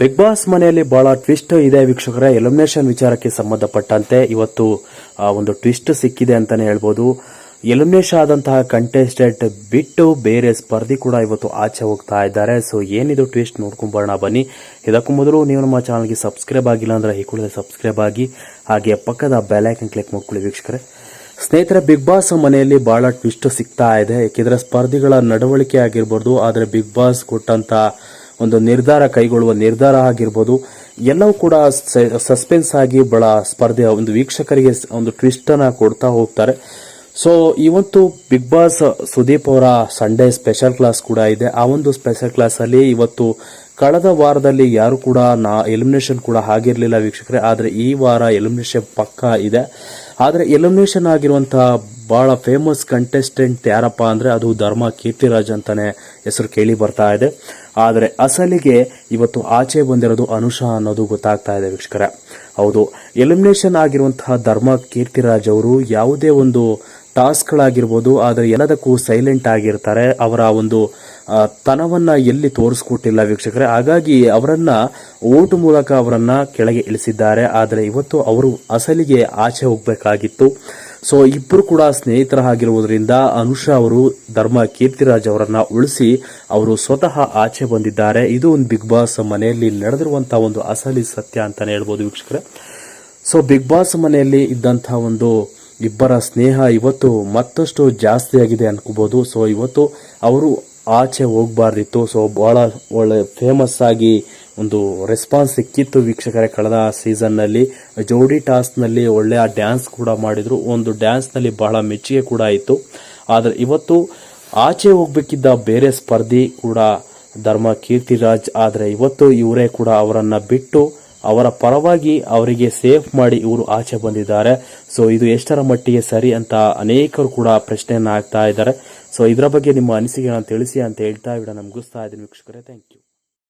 Big boss ಮನೆಯಲ್ಲಿ ಬಹಳ twist ಇದೆ ವೀಕ್ಷಕರ. ಎಲಿಮಿನೇಷನ್ ವಿಚಾರಕ್ಕೆ ಸಂಬಂಧಪಟ್ಟಂತೆ ಇವತ್ತು ಒಂದು ಟ್ವಿಸ್ಟ್ ಸಿಕ್ಕಿದೆ ಅಂತಾನೆ ಹೇಳ್ಬೋದು. ಎಲಿಮಿನೇಷನ್ ಆದಂತಹ ಕಂಟೆಸ್ಟೆಂಟ್ ಬಿಟ್ಟು ಬೇರೆ ಸ್ಪರ್ಧಿ ಕೂಡ ಇವತ್ತು ಆಚೆ ಹೋಗ್ತಾ ಇದ್ದಾರೆ. ಸೊ ಏನಿದು ಟ್ವಿಸ್ಟ್ ನೋಡ್ಕೊಂಡ್ ಬರೋಣ, ಬನ್ನಿ. ಇದಕ್ಕೂ ಮೊದಲು ನೀವು ನಮ್ಮ ಚಾನಲ್ಗೆ ಸಬ್ಸ್ಕ್ರೈಬ್ ಆಗಿಲ್ಲ ಅಂದ್ರೆ ಈ ಕೂಡಲೇ ಸಬ್ಸ್ಕ್ರೈಬ್ ಆಗಿ, ಹಾಗೆ ಪಕ್ಕದ ಬೆಲೈಕನ್ ಕ್ಲಿಕ್ ಮಾಡ್ಕೊಳ್ಳಿ ವೀಕ್ಷಕರೇ. ಸ್ನೇಹಿತರೆ ಬಿಗ್ ಬಾಸ್ ಮನೆಯಲ್ಲಿ ಬಹಳ ಟ್ವಿಸ್ಟ್ ಸಿಗ್ತಾ ಇದೆ. ಯಾಕೆಂದ್ರೆ ಸ್ಪರ್ಧಿಗಳ ನಡವಳಿಕೆ ಆಗಿರ್ಬೋದು, ಆದರೆ ಬಿಗ್ ಬಾಸ್ ಕೊಟ್ಟಂತ ಒಂದು ನಿರ್ಧಾರ ಕೈಗೊಳ್ಳುವ ನಿರ್ಧಾರ ಆಗಿರ್ಬೋದು, ಎಲ್ಲವೂ ಕೂಡ ಸಸ್ಪೆನ್ಸ್ ಆಗಿ ಬಹಳ ಸ್ಪರ್ಧೆ, ಒಂದು ವೀಕ್ಷಕರಿಗೆ ಒಂದು ಟ್ವಿಸ್ಟ್ ಅನ್ನ ಕೊಡ್ತಾ ಹೋಗ್ತಾರೆ. ಸೊ ಇವತ್ತು ಬಿಗ್ ಬಾಸ್ ಸುದೀಪ್ ಅವರ ಸಂಡೇ ಸ್ಪೆಷಲ್ ಕ್ಲಾಸ್ ಕೂಡ ಇದೆ. ಆ ಒಂದು ಸ್ಪೆಷಲ್ ಕ್ಲಾಸ್ ಅಲ್ಲಿ ಇವತ್ತು ಕಳೆದ ವಾರದಲ್ಲಿ ಯಾರು ಕೂಡ ನಾ ಎಲಿಮಿನೇಷನ್ ಕೂಡ ಆಗಿರಲಿಲ್ಲ ವೀಕ್ಷಕರೇ. ಆದರೆ ಈ ವಾರ ಎಲಿಮಿನೇಷನ್ ಪಕ್ಕಾ ಇದೆ. ಆದರೆ ಎಲಿಮಿನೇಷನ್ ಆಗಿರುವಂತಹ ಬಹಳ ಫೇಮಸ್ ಕಂಟೆಸ್ಟೆಂಟ್ ಯಾರಪ್ಪ ಅಂದರೆ ಅದು ಧರ್ಮ ಕೀರ್ತಿರಾಜ್ ಅಂತಾನೆ ಹೆಸರು ಕೇಳಿ ಬರ್ತಾ ಇದೆ. ಆದರೆ ಅಸಲಿಗೆ ಇವತ್ತು ಆಚೆ ಬಂದಿರೋದು ಅನುಷಾ ಅನ್ನೋದು ಗೊತ್ತಾಗ್ತಾ ಇದೆ ವೀಕ್ಷಕರೇ. ಹೌದು ಎಲಿಮಿನೇಷನ್ ಆಗಿರುವಂತಹ ಧರ್ಮ ಕೀರ್ತಿರಾಜ್ ಅವರು ಯಾವುದೇ ಒಂದು ಟಾಸ್ಕ್ಗಳಾಗಿರ್ಬೋದು ಆದರೆ ಎಲ್ಲದಕ್ಕೂ ಸೈಲೆಂಟ್ ಆಗಿರ್ತಾರೆ. ಅವರ ಒಂದು ತನವನ್ನ ಎಲ್ಲಿ ತೋರಿಸ್ಕೊಟ್ಟಿಲ್ಲ ವೀಕ್ಷಕರೇ. ಹಾಗಾಗಿ ಅವರನ್ನು ಓಟು ಮೂಲಕ ಅವರನ್ನು ಕೆಳಗೆ ಇಳಿಸಿದ್ದಾರೆ. ಆದರೆ ಇವತ್ತು ಅವರು ಅಸಲಿಗೆ ಆಚೆ ಹೋಗ್ಬೇಕಾಗಿತ್ತು. ಸೊ ಇಬ್ಬರು ಕೂಡ ಸ್ನೇಹಿತರಾಗಿರುವುದರಿಂದ ಅನುಷಾ ಅವರು ಧರ್ಮ ಕೀರ್ತಿರಾಜ್ ಅವರನ್ನ ಉಳಿಸಿ ಅವರು ಸ್ವತಃ ಆಚೆ ಬಂದಿದ್ದಾರೆ. ಇದು ಒಂದು ಬಿಗ್ ಬಾಸ್ ಮನೆಯಲ್ಲಿ ನಡೆದಿರುವಂತಹ ಒಂದು ಅಸಲಿ ಸತ್ಯ ಅಂತಾನೆ ಹೇಳ್ಬೋದು ವೀಕ್ಷಕರೇ. ಸೊ ಬಿಗ್ ಬಾಸ್ ಮನೆಯಲ್ಲಿ ಇದ್ದಂತಹ ಒಂದು ಇಬ್ಬರ ಸ್ನೇಹ ಇವತ್ತು ಮತ್ತಷ್ಟು ಜಾಸ್ತಿ ಆಗಿದೆ ಅನ್ಕೋಬಹುದು. ಸೊ ಇವತ್ತು ಅವರು ಆಚೆ ಹೋಗಬಾರ್ದಿತ್ತು. ಸೊ ಬಹಳ ಒಳ್ಳೆ ಫೇಮಸ್ ಆಗಿ ಒಂದು ರೆಸ್ಪಾನ್ಸ್ ಸಿಕ್ಕಿತ್ತು ವೀಕ್ಷಕರೇ ಕಳೆದ ಸೀಸನ್ನಲ್ಲಿ. ಜೋಡಿ ಟಾಸ್ಕ್ನಲ್ಲಿ ಒಳ್ಳೆಯ ಡ್ಯಾನ್ಸ್ ಕೂಡ ಮಾಡಿದ್ರು. ಒಂದು ಡ್ಯಾನ್ಸ್ನಲ್ಲಿ ಬಹಳ ಮೆಚ್ಚುಗೆ ಕೂಡ ಇತ್ತು. ಆದರೆ ಇವತ್ತು ಆಚೆ ಹೋಗ್ಬೇಕಿದ್ದ ಬೇರೆ ಸ್ಪರ್ಧಿ ಕೂಡ ಧರ್ಮ ಕೀರ್ತಿರಾಜ್. ಆದರೆ ಇವತ್ತು ಇವರೇ ಕೂಡ ಅವರನ್ನು ಬಿಟ್ಟು ಅವರ ಪರವಾಗಿ ಅವರಿಗೆ ಸೇಫ್ ಮಾಡಿ ಇವರು ಆಚೆ ಬಂದಿದ್ದಾರೆ. ಸೊ ಇದು ಎಷ್ಟರ ಮಟ್ಟಿಗೆ ಸರಿ ಅಂತ ಅನೇಕರು ಕೂಡ ಪ್ರಶ್ನೆಯನ್ನು ಹಾಕ್ತಾ ಇದ್ದಾರೆ. ಸೊ ಇದರ ಬಗ್ಗೆ ನಿಮ್ಮ ಅನಿಸಿಕೆಗಳನ್ನು ತಿಳಿಸಿ ಅಂತ ಹೇಳ್ತಾ ವಿಡ ನಮ್ಗಿಸ್ತಾ ಇದ್ದೀನಿ ವೀಕ್ಷಕರೇ. Thank you